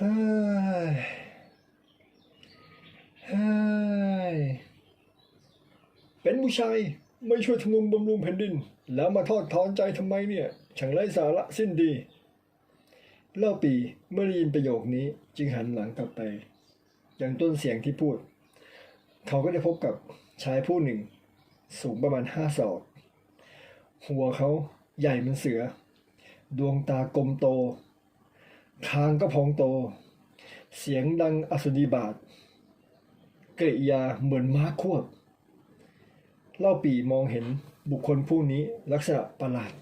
ฮ้ยเฮ้ยเป็นผู้ชายไม่ช่วยทำนุบำรุงแผ่นดิน แล้วมาทอดถอนใจทำไมเนี่ยช่างไร้สาระสิ้นดี เล่าปีเมื่อได้ยินประโยคนี้จึงหันหลังกลับไป อย่างต้นเสียงที่พูด เขาก็ได้พบกับชายผู้หนึ่ง สูงประมาณห้าศอก หัวเขาใหญ่เหมือนเสือ ดวงตากลมโต คางก็พองโต เสียงดังอสุนีบาทกริยาเหมือนม้าควบ เล่าปีมองเห็นบุคคลผู้นี้ลักษณะประหลาด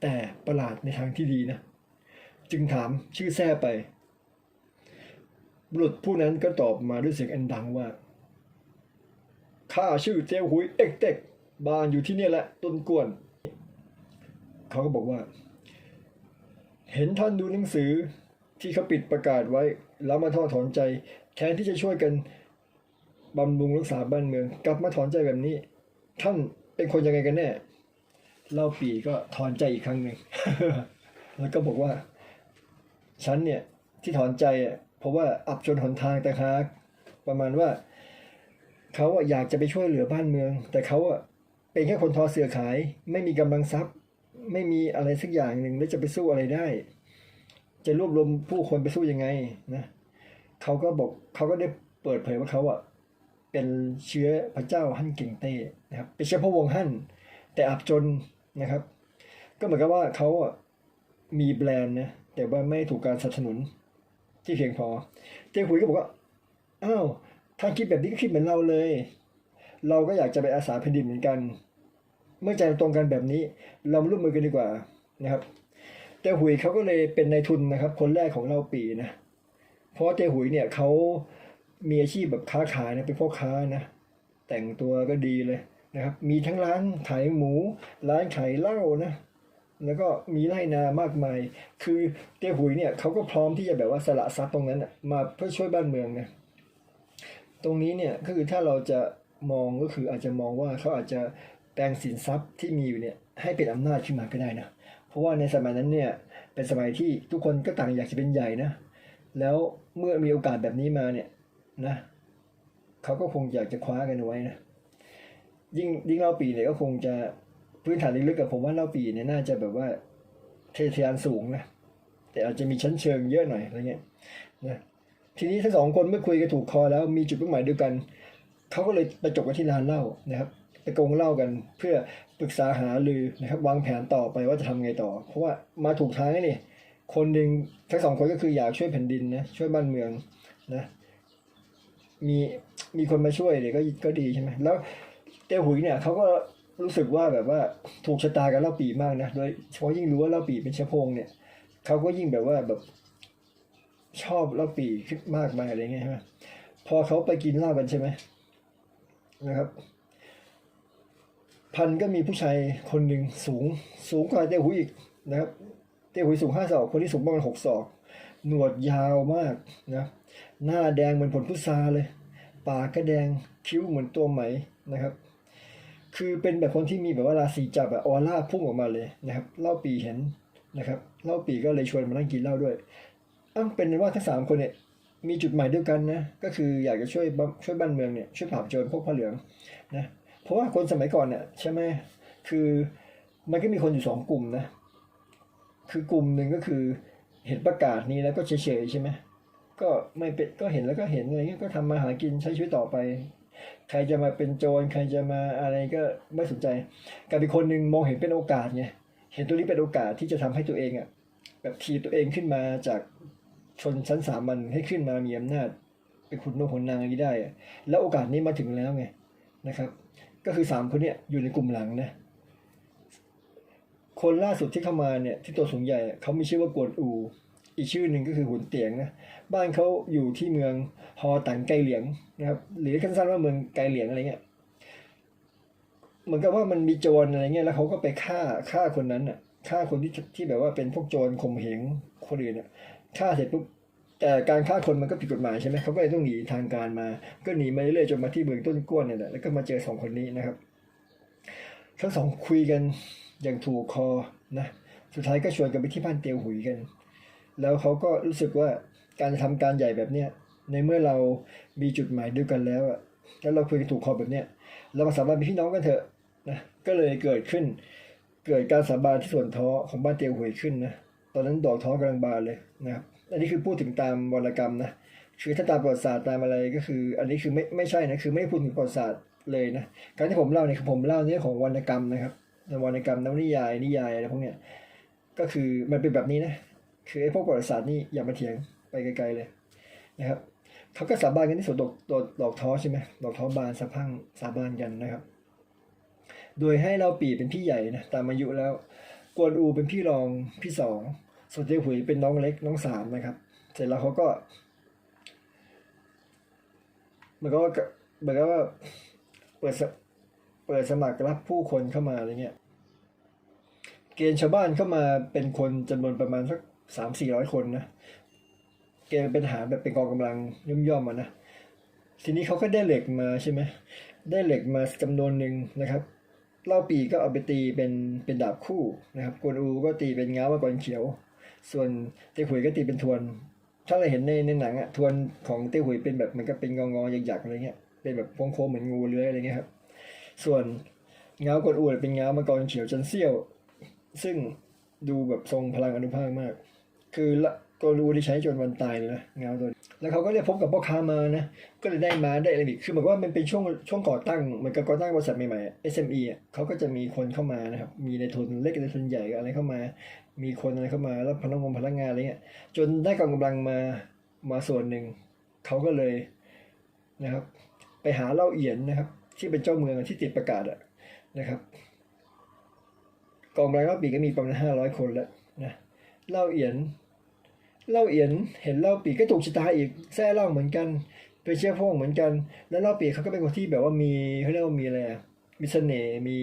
แต่ประหลาดในทางที่ดีนะ จึงถามชื่อแท้ไป บุรุษผู้นั้นก็ตอบมาด้วยเสียงอันดังว่า ข้าชื่อเตียวหุยเอ็กเต็ก บ้านอยู่ที่นี่แหละต้นกวน เขาก็บอกว่า เห็นท่านดูหนังสือที่เขาปิดประกาศไว้ แล้วมาทอดถอนใจ แทนที่จะช่วยกันบำรุงรักษาบ้านเมือง กลับมาถอนใจแบบนี้ ท่านเป็นคนยังไงกันแน่เล่าปีก็ถอนใจอีกครั้งหนึ่งแล้วก็บอกว่า ฉันเนี่ยที่ถอนใจอะเพราะว่าอับจนหนทางแต่หากประมาณว่าเขาอยากจะไปช่วยเหลือบ้านเมือง แต่เขาอะเป็นแค่คนทอเสือขาย ไม่มีกำลังทรัพย์ ไม่มีอะไรสักอย่างหนึ่งแล้วจะไปสู้อะไรได้ จะรวบรวมผู้คนไปสู้ยังไงนะเขาก็บอกเขาก็ได้เปิดเผยว่าเขาอะเป็นเชื้อพระเจ้าฮั่นเก่งเต้นะครับเป็นเชื้อพระวงศ์ฮั่นแต่อับจนนะครับ ก็เหมือนกับว่าเขาอะมีแบรนด์นะแต่ว่าไม่ถูกการสนับสนุนที่เพียงพอเจ้หุยก็บอกว่าอ้าวถ้าคิดแบบนี้ก็คิดเหมือนเราเลย เราก็อยากจะไปอาสาแผ่นดินเหมือนกัน เมื่อใจตรงกันแบบนี้ เราร่วมมือกันดีกว่านะครับเต้หุยเขาก็เลยเป็นนายทุนนะครับ คนแรกของเราปีนะ เพราะเต้หุยเนี่ยเขามีอาชีพแบบค้าขายนะเป็นพ่อค้านะแต่งตัวก็ดีเลยนะครับ มีทั้งร้านขายหมู ร้านขายเหล้านะแล้วก็มีไร่นามากมาย คือเต้หุยเนี่ยเขาก็พร้อมที่จะแบบว่าสละทรัพย์ตรงนั้นนะมาเพื่อช่วยบ้านเมืองนะตรงนี้เนี่ยก็คือถ้าเราจะมองก็คืออาจจะมองว่าเขาอาจจะ ลงสินทรัพย์ที่มีอยู่เนี่ยให้เป็นอำนาจขึ้นมาก็ได้นะ เพราะว่าในสมัยนั้นเนี่ยเป็นสมัยที่ทุกคนก็ต่างอยากจะเป็นใหญ่นะ แล้วเมื่อมีโอกาสแบบนี้มาเนี่ยนะเขาก็คงอยากจะคว้ากันไว้นะ ยิ่งยิ่งเล่าปีเนี่ยก็คงจะพื้นฐานลึกๆกับผมว่าเล่าปีเนี่ยน่าจะแบบว่าเทเทะยนสูงนะแต่อาจจะมีชั้นเชิงเยอะหน่อยอะไรเงี้ยนะทีนี้ทั้งสองคนเมื่อคุยกันถูกคอแล้วมีจุดมุ่งหมายเดียวกันเขาก็เลยไปจบกันที่ร้านเหล้านะครับ กงเล้ากันเพื่อปรึกษาหารือนะครับวางแผนต่อไปว่าจะทำไงต่อ เพราะว่ามาถูกทางนี่คนหนึ่งทั้งสองคนก็คืออยากช่วยแผ่นดินนะช่วยบ้านเมืองนะมีมีคนมาช่วยเนี่ยก็ก็ดีใช่ไหมแล้วเต้หุยเนี่ยเขาก็รู้สึกว่าแบบว่าถูกชะตากับเล่าปีมากนะโดยเฉพาะยิ่งรู้ว่าเล่าปีเป็นเชื้อพงเนี่ยเขาก็ยิ่งแบบว่าแบบชอบเล้าปีขึ้นมากมายอะไรเงี้ยใช่ไหมพอเขาไปกินเหล้ากันใช่ไหมนะครับ พันก็มีผู้ชายคนหนึ่งสูงสูงกว่าเต้หุยอีกนะครับเต้หุยสูงห้าศอกคนที่สูงประมาณหกศอกหนวดยาวมากนะหน้าแดงเหมือนผลพุทราเลย ปากก็แดงคิ้วเหมือนตัวไหมนะครับ คือเป็นแบบคนที่มีแบบว่าราศีจับแบบออร่าพุ่งออกมาเลยนะครับเล่าปีเห็นนะครับเล่าปีก็เลยชวนมานั่งกินเหล้าด้วยอ้าเป็นว่าทั้งสามคนเนี่ยมีจุดหมายเดียวกันนะก็คืออยากจะช่วยช่วยบ้านเมืองเนี่ยช่วยปราบโจรพวกผ้าเหลืองนะ ราะว่าคนสมัยก่อนเนี่ยใช่ไหมคือมันก็มีคนอยู่สองกลุ่มนะ คือกลุ่มหนึ่งก็คือเห็นประกาศนี้แล้วก็เฉยๆใช่ไหมก็ไม่เป็นก็เห็นแล้วก็เห็นอะไรเงี้ยก็ทำมาหากินใช้ชีวิตต่อไป ใครจะมาเป็นโจรใครจะมาอะไรก็ไม่สนใจกับอีกคนหนึ่งมองเห็นเป็นโอกาสไงเห็นตัวนี้เป็นโอกาสที่จะทำให้ตัวเองอะแบบทีตัวเองขึ้นมาจากชนชั้นสามัญให้ขึ้นมามีอำนาจเป็นขุนนกขุนนางอย่างนี้ได้อะแล้วโอกาสนี้มาถึงแล้วไงนะครับ ก็คือสามคนเนี่ยอยู่ในกลุ่มหลังนะ คนล่าสุดที่เข้ามาเนี่ยที่ตัวสูงใหญ่เขามีชื่อว่ากวนอู อีกชื่อหนึ่งก็คือหุนเตียงนะ บ้านเขาอยู่ที่เมืองฮอตังไกเหลียงนะครับ หรือสั้นๆว่าเมืองไกเหลียงอะไรเงี้ย เหมือนกับว่ามันมีโจรอะไรเงี้ยแล้วเขาก็ไปฆ่าฆ่าคนนั้นอะฆ่าคนที่ที่แบบว่าเป็นพวกโจรข่มเหงคนอื่นอะฆ่าเสร็จปุ๊บ แต่การฆ่าคนมันก็ผิดกฎหมายใช่ไหมเขาก็เลยต้องหนีทางการมา ก็หนีมาเรื่อยๆจนมาที่เมืองต้นกล้วนเนี่ยแหละแล้วก็มาเจอสองคนนี้นะครับทั้งสองคุยกันอย่างถูกคอนะสุดท้ายก็ชวนกันไปที่บ้านเตียวหุยกัน แล้วเขาก็รู้สึกว่าการทำการใหญ่แบบเนี้ยในเมื่อเรามีจุดหมายเดียวกันแล้วอะแล้วเราคุยกันถูกคอแบบเนี้ยเรามาสาบานเป็นพี่น้องกันเถอะนะก็เลยเกิดขึ้น เกิดการสาบานที่สวนท้อของบ้านเตียวหวยขึ้นนะตอนนั้นดอกท้อกำลังบานเลยนะครับ อันนี้คือพูดถึงตามวรรณกรรมนะคือถ้าตามประวัติศาสตร์ตามอะไรก็คือ อันนี้คือไม่ไม่ใช่นะคือไม่พูดถึงประวัติศาสตร์เลยนะการที่ผมเล่าเนี่ยคือผมเล่าเรื่องของวรรณกรรมนะครับวรรณกรรมนวนิยายนิยายอะไรพวกเนี้ยก็คือมันเป็นแบบนี้นะคือไอ้พวกประวัติศาสตร์นี่อย่ามาเถียงไปไกลๆเลยนะครับเขาก็สาบานกันที่สวนดอกดอกดอกท้อใช่ไหมดอกท้อบานสะพังสาบานกันนะครับ โดยให้เราปีเป็นพี่ใหญ่นะตามอายุแล้ว กวนอูเป็นพี่รองพี่สอง ส่วนเจ้หุยเป็นน้องเล็กน้องสามนะครับ เสร็จแล้วเขาก็มันก็เหมือนกับว่าเปิดเปิดสมัครรับผู้คนเข้ามาอะไรเงี้ย เกณฑ์ชาวบ้านเข้ามาเป็นคนจำนวนประมาณสักสามสี่ร้อยคนนะเกณฑ์เป็นหารแบบเป็นกองกำลังย่อมๆมานะทีนี้เขาก็ได้เหล็กมาใช่ไหมได้เหล็กมาจำนวนหนึ่งนะครับเล่าปีก็เอาไปตีเป็นเป็นดาบคู่นะครับกวนอูก็ตีเป็นง้าวมังกรเขียว ส่วนเต้หุยก็ตีเป็นทวน ถ้าเราเห็นในในหนังอะทวนของเต้หุยเป็นแบบเหมือนกับเป็นงองๆหยักๆอะไรเงี้ยเป็นแบบโค้งๆเหมือนงูเลื้อยอะไรเงี้ยครับ ส่วนเงากวนอูเป็นเงามังกรเขียวจนเสี้ยว ซึ่งดูแบบทรงพลังอนุภาคมาก คือละตัวรูที่ใช้จนวันตายเลยนะเงาตัวแล้วเขาก็ได้พบกับพ่อค้ามานะ ก็เลยได้มาได้อะไรอีกคือเหมือนกับว่ามันเป็นช่วงช่วงก่อตั้งเหมือนกับก่อตั้งบริษัทใหม่ๆ SME อะเขาก็จะมีคนเข้ามานะครับ มีในทุนเล็กในทุนใหญ่อะไรเข้ามา มีคนอะไรเข้ามาแล้วพนักงานพนักงานอะไรเงี้ยจนได้กองกำลังมามาส่วนหนึ่งเขาก็เลยนะครับ ไปหาเล่าเอียนนะครับ ที่เป็นเจ้าเมืองที่ติดประกาศอะนะครับกองกำลังเล่าปีก็มีประมาณห้าร้อยคนแล้วนะเล่าเอียนเล่าเอียนเห็นเล่าปีก็ถูกชะตาอีกแซ่เล่าเหมือนกันเป็นเชื้อพวกเหมือนกัน แล้วเล่าปีเขาก็เป็นคนที่แบบว่ามีเขาเรียกว่ามีอะไรมีเสน่ห์มี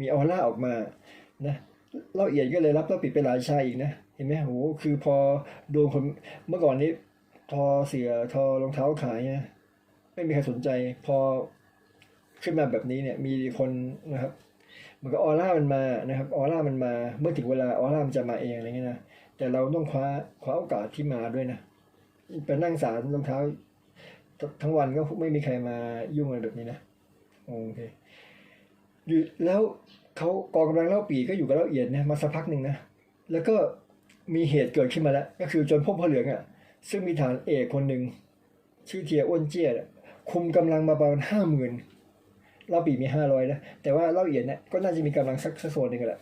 มีออร่าออกมานะ เล่าเอียนก็เลยรับเล่าปีเป็นหลานชายอีกนะ เห็นไหมโหคือพอโดนคนเมื่อก่อนนี้ ทอเสียทอรองเท้าขายนะไม่มีใครสนใจ พอขึ้นมาแบบนี้เนี่ย มีคนนะครับมันก็ออร่ามันมานะครับออร่ามันมาเมื่อถึงเวลาออร่ามันจะมาเองอะไรเงี้ยนะแต่เราต้องคว้าคว้าโอกาสที่มาด้วยนะไปนั่งสารรองเท้าททั้งวันก็ไม่มีใครมายุ่งอะไรแบบนี้นะโอเคอยู่แล้วเขากองกำลังเล่าปีก็อยู่กับเล่าเอียดนะมาสักพักหนึ่งนะแล้วก็มีเหตุเกิดขึ้นมาแล้ว ก็คือจนพวกพ่อเหลืองอะ ซึ่งมีฐานเอกคนหนึ่งชื่อเทียอ้วนเจี้ยอะคุมกำลังมาประมาณห้าหมื่นเล่าปีมีห้าร้อยนะแต่ว่าเล่าเอียดเนี่ยก็น่าจะมีกำลังสักสักส่วนหนึ่งแหละ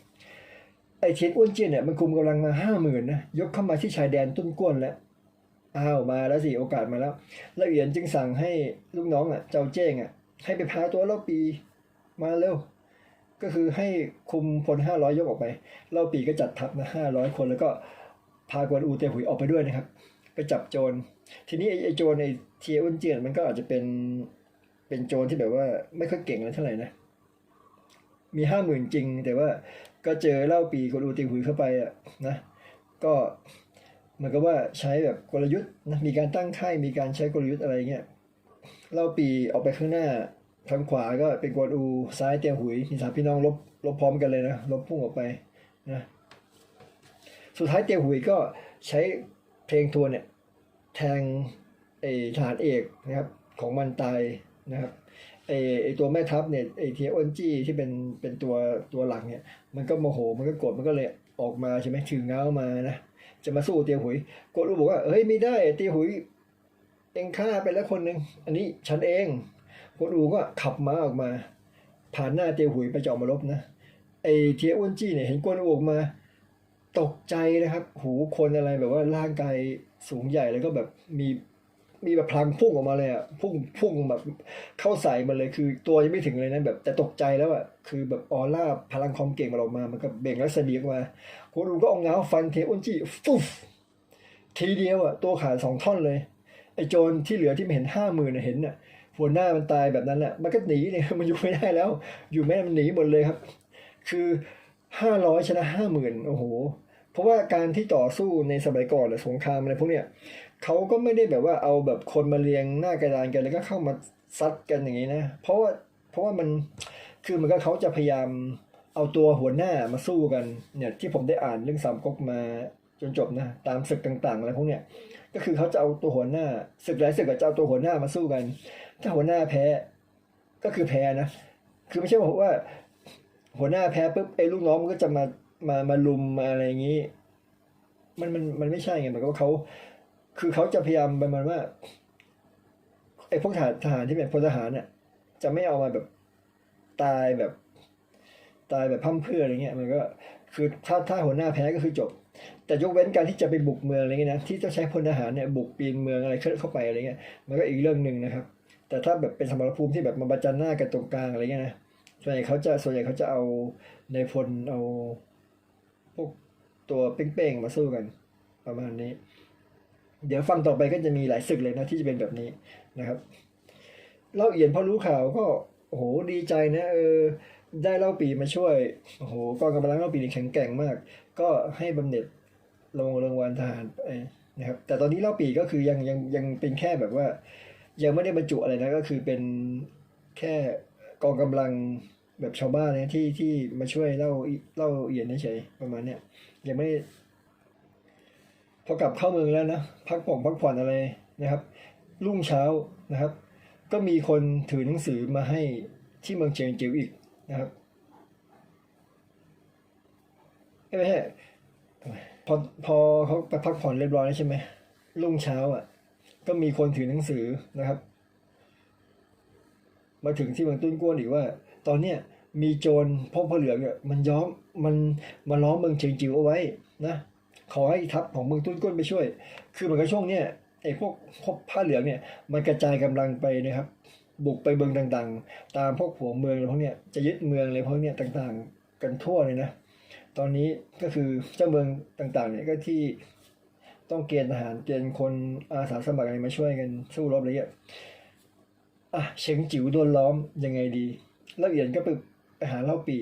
ไอเทียนอ้วนเจี้ยนเนี่ยมันคุมกำลังมาห้าหมื่นนะยกเข้ามาที่ชายแดนต้นก้วนแล้วอ้าวมาแล้วสิโอกาสมาแล้วเล่าเอียดจึงสั่งให้ลูกน้องอะเจ้าเจ้งอะให้ไปพาตัวเล่าปีมาเร็ว ก็คือให้คุมพลห้าร้อยยกออกไป เล่าปีก็จัดทัพนะห้าร้อยคน แล้วก็พากวนอูเตหุยออกไปด้วยนะครับ ไปจับโจร ทีนี้ไอ้โจรไอ้เทียอ้วนเจียนมันก็อาจจะเป็นเป็นโจรที่แบบว่าไม่ค่อยเก่งอะไรเท่าไหร่นะ มีห้าหมื่นจริง แต่ว่าก็เจอเล่าปีคนอูเตหุยเข้าไปอะนะ ก็เหมือนกับว่าใช้แบบกลยุทธ์นะมีการตั้งค่ายมีการใช้กลยุทธ์อะไรเงี้ยเล่าปีออกไปข้างหน้า ทางขวาก็เป็นกวนอู ซ้ายเตียงหุยมีสามพี่น้องลบลบพร้อมกันเลยนะลบพุ่งออกไปนะสุดท้ายเตียงหุยก็ใช้เพลงทวนเนี่ยแทงไอ้ทหารเอกนะครับของมันตายนะครับไอไอตัวแม่ทัพเนี่ยไอเทียอ้นจี้ที่เป็นเป็นตัวตัวหลักเนี่ยมันก็โมโหมันก็โกรธมันก็เลยออกมาใช่ไหมถือเงามานะจะมาสู้เตียหุยโกรธรู้บอกว่าเฮ้ยไม่ได้เตียหุยเองฆ่าไปแล้วคนหนึ่งอันนี้ฉันเอง กรธอูก็ขับม้าออกมา ผ่านหน้าเตียวหุยไปจะอมาลบนะไอเทียอ้นจี้เนี่ยเห็นกรธอูออกมา ตกใจนะครับ หูคนอะไรแบบว่าร่างกายสูงใหญ่แล้วก็แบบมีมีแบบพลังพุ่งออกมาเลยอะพุ่งพุ่งแบบเข้าใส่มันเลยคือตัวยังไม่ถึงเลยนะแบบแต่ตกใจแล้วอะคือแบบออร่าพลังความเก่งมันออกมามันก็เบ่งรัศมีออกมาโคดูก็เอาเงาฟันเทอุนจิฟุบทีเดียวอะตัวขาดสองท่อนเลยไอ้โจรที่เหลือที่ไม่เห็นห้าหมื่นเห็นน่ะ หัวหน้ามันตายแบบนั้นแหละมันก็หนีเนี่ยมันอยู่ไม่ได้แล้ว อยู่ไม่ได้มันหนีหมดเลยครับ คือห้าร้อยชนะห้าหมื่นโอ้โห เพราะว่าการที่ต่อสู้ในสมัยก่อนหรือสงครามอะไรพวกเนี้ยเขาก็ไม่ได้แบบว่าเอาแบบคนมาเรียงหน้ากระดานกันแล้วก็เข้ามาซัดกันอย่างนี้นะ เพราะว่าเพราะว่ามันคือเหมันก็เขาจะพยายามเอาตัวหัวหน้ามาสู้กันเนี่ยที่ผมได้อ่านเรื่องสามก๊กมาจนจบนะตามศึกต่างๆอะไรพวกเนี้ยก็คือเขาจะเอาตัวหัวหน้าศึกหลายศึกอะจะเอาตัวหัวหน้ามาสู้กัน ถ้าหัวหน้าแพ้ ก็คือแพ้นะ คือไม่ใช่บอกว่า หัวหน้าแพ้ปุ๊บไอ้ลูกน้องมันก็จะมามามาลุมมาอะไรอย่างนี้ มันมันมันไม่ใช่ไงหมายความว่าเขา คือเขาจะพยายามประมาณว่าไอ้พวกทหารทหารที่เป็นพลทหารเนี่ยจะไม่เอามาแบบตายแบบ ตายแบบพร่ำเพื่ออะไรเงี้ย มันก็คือถ้าถ้าหัวหน้าแพ้ก็คือจบ แต่ยกเว้นการที่จะไปบุกเมืองอะไรเงี้ยนะที่ต้องใช้พลทหารเนี่ยบุกปีนเมืองอะไรเข้าไปอะไรเงี้ยมันก็อีกเรื่องหนึ่งนะครับ แต่ถ้าแบบเป็นสมรภูมิที่แบบมาประจันหน้ากันตรงกลางอะไรเงี้ยนะส่วนใหญ่เขาจะส่วนใหญ่เขาจะเอาในพลเอาพวกตัวเป้งๆมาสู้กัน ประมาณนี้ เดี๋ยวฟังต่อไปก็จะมีหลายศึกเลยนะที่จะเป็นแบบนี้นะครับเล่าเอียนพอรู้ข่าวก็โอ้โหดีใจนะเออได้เล่าปีมาช่วยโอ้โหกองกำลังเล่าปีนี่แข็งแกร่งมาก ก็ให้บำเหน็จลงรางวัลทหารไปนะครับแต่ตอนนี้เล่าปีก็คือยังยังยังเป็นแค่แบบว่า ยังไม่ได้บรรจุอะไรนะก็คือเป็นแค่กองกำลังแบบชาวบ้านนี่ยที่ที่มาช่วยเล่าเล่าเอียนเฉยประมาณเนี้ยยังไม่ได้พอกลับเข้าเมืองแล้วนะพักผ่อนพักผ่อนอะไรนะครับ รุ่งเช้านะครับ ก็มีคนถือหนังสือมาให้ที่เมืองเชียงจิ๋วอีกนะครับเอ้ยไม่ใช่พอพอเขาไปพักผ่อนเรียบร้อยแล้วใช่ไหมรุ่งเช้าอะ ก็มีคนถือหนังสือนะครับ มาถึงที่เมืองตุ้นกวนอีกว่า ตอนเนี้ยมีโจรพวกผ้าเหลืองเนี่ยมันย้อมมันมาล้อมเมืองเชียงจิ๋วเอาไว้นะขอให้ทัพของเมืองตุ้นกวนไปช่วย คือเหมือนกับช่วงเนี้ยไอ้พวกพวกผ้าเหลืองเนี่ยมันกระจายกำลังไปนะครับ บุกไปเมืองต่างๆ ตามพวกหัวเมืองอะไรพวกเนี้ยจะยึดเมืองอะไรพวกเนี้ยต่างๆ กันทั่วเลยนะ ตอนนี้ก็คือเจ้าเมืองต่างๆเนี่ยก็ที่ ต้องเกณฑ์ทหารเกณฑ์คนอาสาสมัครอะไรมาช่วยกันสู้รบอะไรเงี้ยอะเฉิงจิ๋วโดนล้อมยังไงดีเล่าเอียนก็ไปไปหาเล่าปี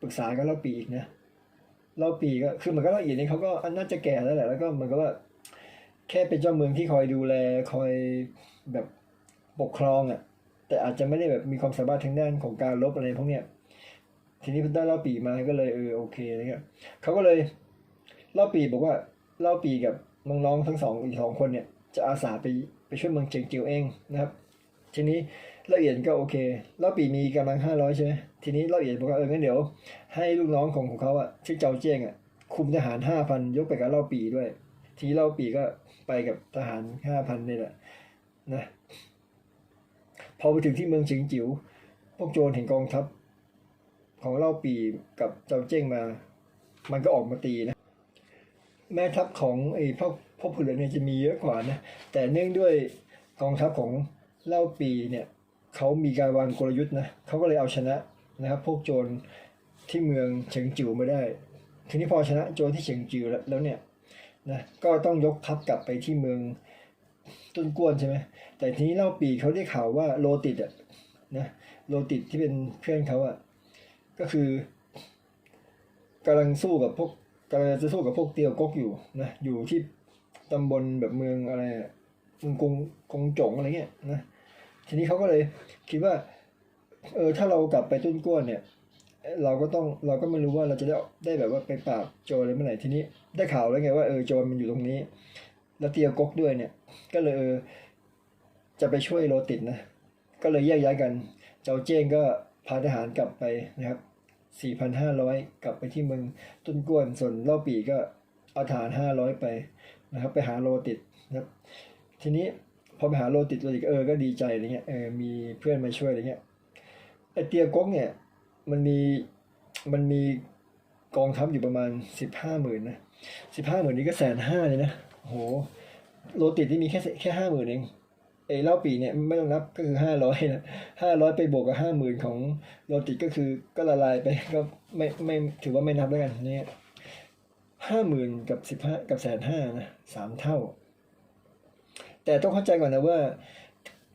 ปรึกษากับเล่าปีอีกนะเล่าปีก็คือเหมือนก็เล่าเอียนนี่เขาก็น่าจะแก่แล้วแหละแล้วก็เหมันก็ว่า แค่เป็นเจ้าเมืองที่คอยดูแลคอยแบบปกครองอะ แต่อาจจะไม่ได้แบบมีความสามารถทางด้านของการลบอะไรพวกเนี้ยทีนี้พอได้เล่าปีมาก็เลยเออโอเคอะไรเงี้ยเขาก็เลยเล่าปีบอกว่าเล่าปีกับ น้องๆทั้งสองอีกสองคนเนี่ยจะอาสาไปไปช่วยเมืองเจียงจิวเองนะครับ ทีนี้เล่าเอียนก็โอเคเล่าปีมีกำลังห้าร้อยใช่ไหมทีนี้เล่าเอียนบอกว่าเอองั้นเดี๋ยว ให้ลูกน้องของของเขาอะชื่อเจ้าเจี้ยงอะคุมทหารห้าพันยกไปกับเล่าปีด้วย ทีนี้เล่าปีก็ไปกับทหารห้าพันนี่แหละนะพอไปถึงที่เมืองเฉียงจิ๋วพวกโจรเห็นกองทัพของเล่าปีกับเจ้าเจ้งมา มันก็ออกมาตีนะ แม่ทัพของไอ้พวกพวกผู้เหลือเนี่ยจะมีเยอะกว่านะแต่เนื่องด้วยกองทัพของเล่าปีเนี่ยเขามีการวางกลยุทธ์นะเขาก็เลยเอาชนะนะครับ พวกโจรที่เมืองเฉิงจิ๋วมาได้ ทีนี้พอชนะโจรที่เฉิงจิ๋วแล้วแล้วเนี่ยนะก็ต้องยกทัพกลับไปที่เมืองต้นกวนใช่ไหมแต่ทีนี้เล่าปีเขาได้ข่าวว่าโลติดอะนะโลติดที่เป็นเพื่อนเขาอะก็คือกำลังสู้กับพวก กำลังจะสู้กับพวกเตียวก๊กอยู่นะอยู่ที่ตำบลแบบเมืองอะไรเมืองกงกงจงอะไรเงี้ยนะทีนี้เขาก็เลยคิดว่าเออถ้าเรากลับไปตุ้นก้วนเนี่ย เราก็ต้องเราก็ไม่รู้ว่าเราจะได้ได้แบบว่าไปปราบโจรอะไรเมื่อไหร่ทีนี้ได้ข่าวแล้วไงว่าเออโจรมันอยู่ตรงนี้ แล้วเตียวก๊กด้วยเนี่ย ก็เลยเออจะไปช่วยโรติดนะ ก็เลยแยกย้ายกัน เจ้าเจ้งก็พาทหารกลับไปนะครับ 4,500 กลับไปที่เมืองต้นกวนส่วนเล่าปีก็เอาทหาร500 ไปนะครับ ไปหาโลติดนะครับ ทีนี้พอไปหาโลติดโลติดเออก็ดีใจอะไรเงี้ยเออมีเพื่อนมาช่วยอะไรเงี้ยไอเตียก๊กเนี่ยมันมีมันมีกองทัพอยู่ประมาณ 15หมื่นนะ15หมื่นนี้ก็แสนห้าเลยนะโหโลติดที่มีแค่แค่ห้าหมื่นเอง เอเล่าปีเนี่ยไม่ต้องนับก็คือห้าร้อยนะห้าร้อยไปบวกกับห้าหมื่นของโรติก็คือก็ละลายไปก็ไม่ไม่ถือว่าไม่นับแล้วกันเนี่ยห้าหมื่นกับสิบห้ากับแสนห้านะสามเท่า แต่ต้องเข้าใจก่อนนะว่า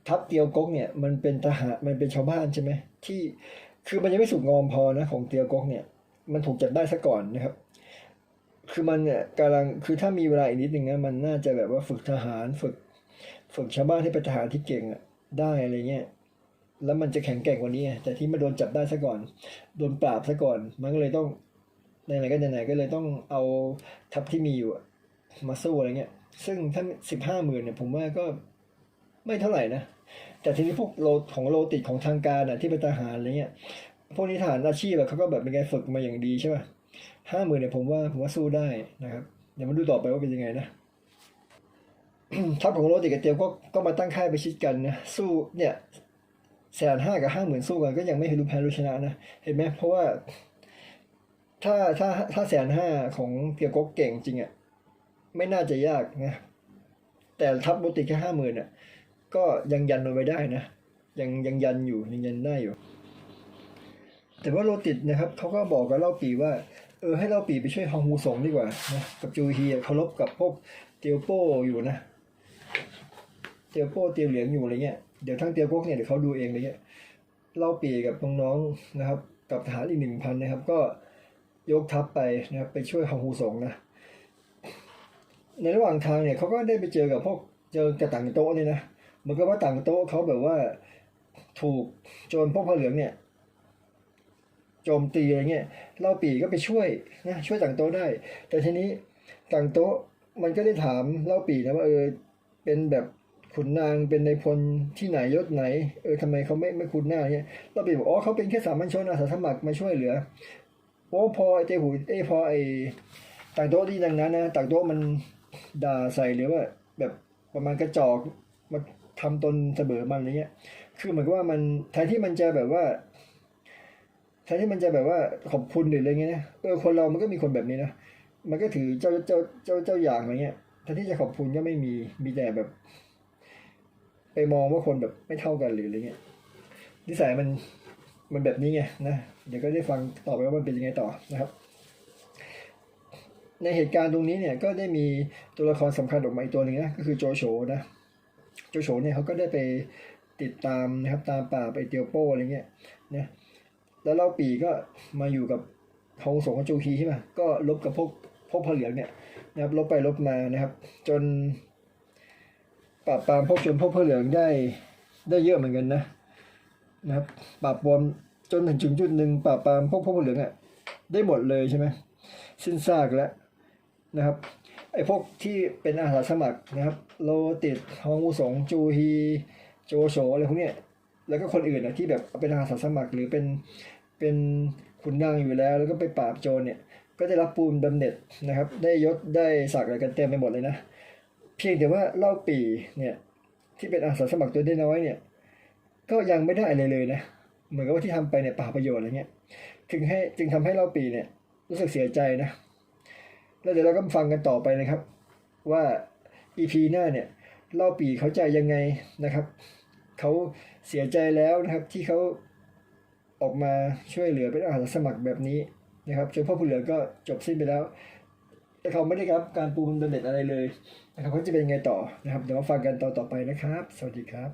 ทัพเตียวกกเนี่ยมันเป็นทหารมันเป็นชาวบ้านใช่ไหมที่คือมันยังไม่สุกงอมพอนะของเตียวกกเนี่ย มันถูกจับได้ซะก่อนนะครับ คือมันเนี่ยกำลังคือถ้ามีเวลาอีกนิดหนึ่งนะมันน่าจะแบบว่าฝึกทหารฝึก ฝึกชาวบ้านให้เป็นทหารที่เก่งอะได้อะไรเงี้ยแล้วมันจะแข็งแกร่งกว่านี้แต่ที่มาโดนจับได้ซะก่อน โดนปราบซะก่อน มันก็เลยต้องไหนๆก็ไหนๆก็เลยต้องเอาทัพที่มีอยู่มาสู้อะไรเงี้ย ซึ่งถ้าสิบห้าหมื่นเนี่ยผมว่าก็ไม่เท่าไหร่นะ แต่ทีนี้พวกโลของโลติดของทางการอะที่เป็นทหารอะไรเงี้ย พวกนี้ทหารอาชีพอะเขาก็แบบเป็นการฝึกมาอย่างดีใช่ป่ะห้าหมื่นเนี่ยผมว่าผมว่าสู้ได้นะครับ เดี๋ยวมาดูต่อไปว่าเป็นยังไงนะ ทัพของโรติกับเตียวก็ก็มาตั้งค่ายไปชิดกันนะสู้เนี่ยแสนห้ากับห้าหมื่นสู้กันก็ยังไม่รู้แพ้รู้ชนะนะเห็นไหมเพราะว่า ถ้าถ้าถ้าแสนห้าของเตียวก็เก่งจริงอะไม่น่าจะยากนะแต่ทัพโรติแค่ห้าหมื่นอะก็ยังยันเอาไว้ได้นะยังยังยันอยู่ยังยันได้อยู่ แต่ว่าโรติดนะครับเขาก็บอกกับเล่าปีว่าเออให้เล่าปีไปช่วยฮองฮูสงดีกว่านะกับจูฮีเขารบกับพวกเตียวโป้อยู่นะ เตียวโป้เตียวเหลียงอยู่อะไรเงี้ยเดี๋ยวทั้งเตียวก๊กเนี่ยเดี๋ยวเขาดูเองอะไรเงี้ยเล่าปีกับน้องๆนะครับ กับทหารอีกหนึ่งพันนะครับ ก็ยกทัพไปนะครับไปช่วยฮองฮูสงนะในระหว่างทางเนี่ยเขาก็ได้ไปเจอกับพวกเจอกับต่างโต๊ะเนี่ยนะเหมือนกับว่าต่างโต๊ะเขาแบบว่าถูกโจรพวกผ้าเหลืองเนี่ยโจมตีอะไรเงี้ยเล่าปีก็ไปช่วยนะช่วยต่างโต๊ะได้ แต่ทีนี้ต่างโต๊ะมันก็ได้ถามเล่าปีนะว่าเออเป็นแบบ ขุนนางเป็นในพลที่ไหนยศไหน เออทำไมเขาไม่ไม่คุ้นหน้าเงี้ยเล่าปีบอกอ๋อเขาเป็นแค่สามัญชนอาสาสมัครมาช่วยเหลือโอ้พอไอ้เตหูเอ้พอไอ้ต่างโต๊ะที่ดังนั้นนะต่างโต๊ะมันด่าใส่หรือว่าแบบประมาณกระจอกมาทำตนเสมอมันอะไรเงี้ย คือเหมือนกับว่ามันแทนที่มันจะแบบว่าแทนที่มันจะแบบว่าขอบคุณหรืออะไรเงี้ยนะเออคนเรามันก็มีคนแบบนี้นะมันก็ถือเจ้าเจ้าเจ้าเจ้าอย่างอะไรเงี้ยแทนที่จะขอบคุณก็ไม่มีมีแต่แบบ ไปมองว่าคนแบบไม่เท่ากันหรืออะไรเงี้ยนิสัยมันมันแบบนี้ไงนะเดี๋ยวก็ได้ฟังต่อไปว่ามันเป็นยังไงต่อนะครับ ในเหตุการณ์ตรงนี้เนี่ยก็ได้มีตัวละครสำคัญออกมาอีกตัวหนึ่งนะก็คือโจโฉนะโจโฉเนี่ยเขาก็ได้ไปติดตามนะครับตามป่าไปเตียวโป้อะไรเงี้ยนะแล้วเล่าปีก็มาอยู่กับฮองสงกับจูฮีใช่ไหมก็ลบกับพวกพวกพะเหลืองเนี่ยนะครับลบไปลบมานะครับ จน ปราบปรามพวกจนพวกพระเหลืองได้ได้เยอะเหมือนกันนะนะครับปราบปรามจนถึงจุดจุดหนึ่งปราบปรามพวกพวกพระเหลืองอะได้หมดเลยใช่ไหมสิ้นซากแล้วนะครับไอ้พวกที่เป็นอาสาสมัครนะครับ โลติดฮองอูสงจูฮีโจโฉอะไรพวกเนี้ยแล้วก็คนอื่นนะที่แบบเป็นอาสาสมัครหรือเป็นเป็นขุนนางอยู่แล้ว แล้วก็ไปปราบโจรเนี่ยก็ได้รับปูนบำเหน็จนะครับ ได้ยศได้ศักดิ์อะไรกันเต็มไปหมดเลยนะ เพียงแต่ว่าเล่าปีเนี่ยที่เป็นอาสาสมัครตัวน้อยเนี่ย ก็ยังไม่ได้อะไรเลยนะ เหมือนกับว่าที่ทำไปเนี่ยเปล่าประโยชน์อะไรเงี้ยถึงให้จึงทำให้เล่าปีเนี่ย รู้สึกเสียใจนะ แล้วเดี๋ยวเราก็ฟังกันต่อไปนะครับ ว่า EP หน้าเนี่ยเล่าปีเขาใจยังไงนะครับเขาเสียใจแล้วนะครับที่เขาออกมาช่วยเหลือเป็นอาสาสมัครแบบนี้นะครับจนพ่อผู้เหลือก็จบสิ้นไปแล้ว แต่เขาไม่ได้รับการปูนบำเหน็ดอะไรเลยนะครับเขาจะเป็นยังไงต่อนะครับ เดี๋ยวมาฟังกันตอนต่อไปนะครับ สวัสดีครับ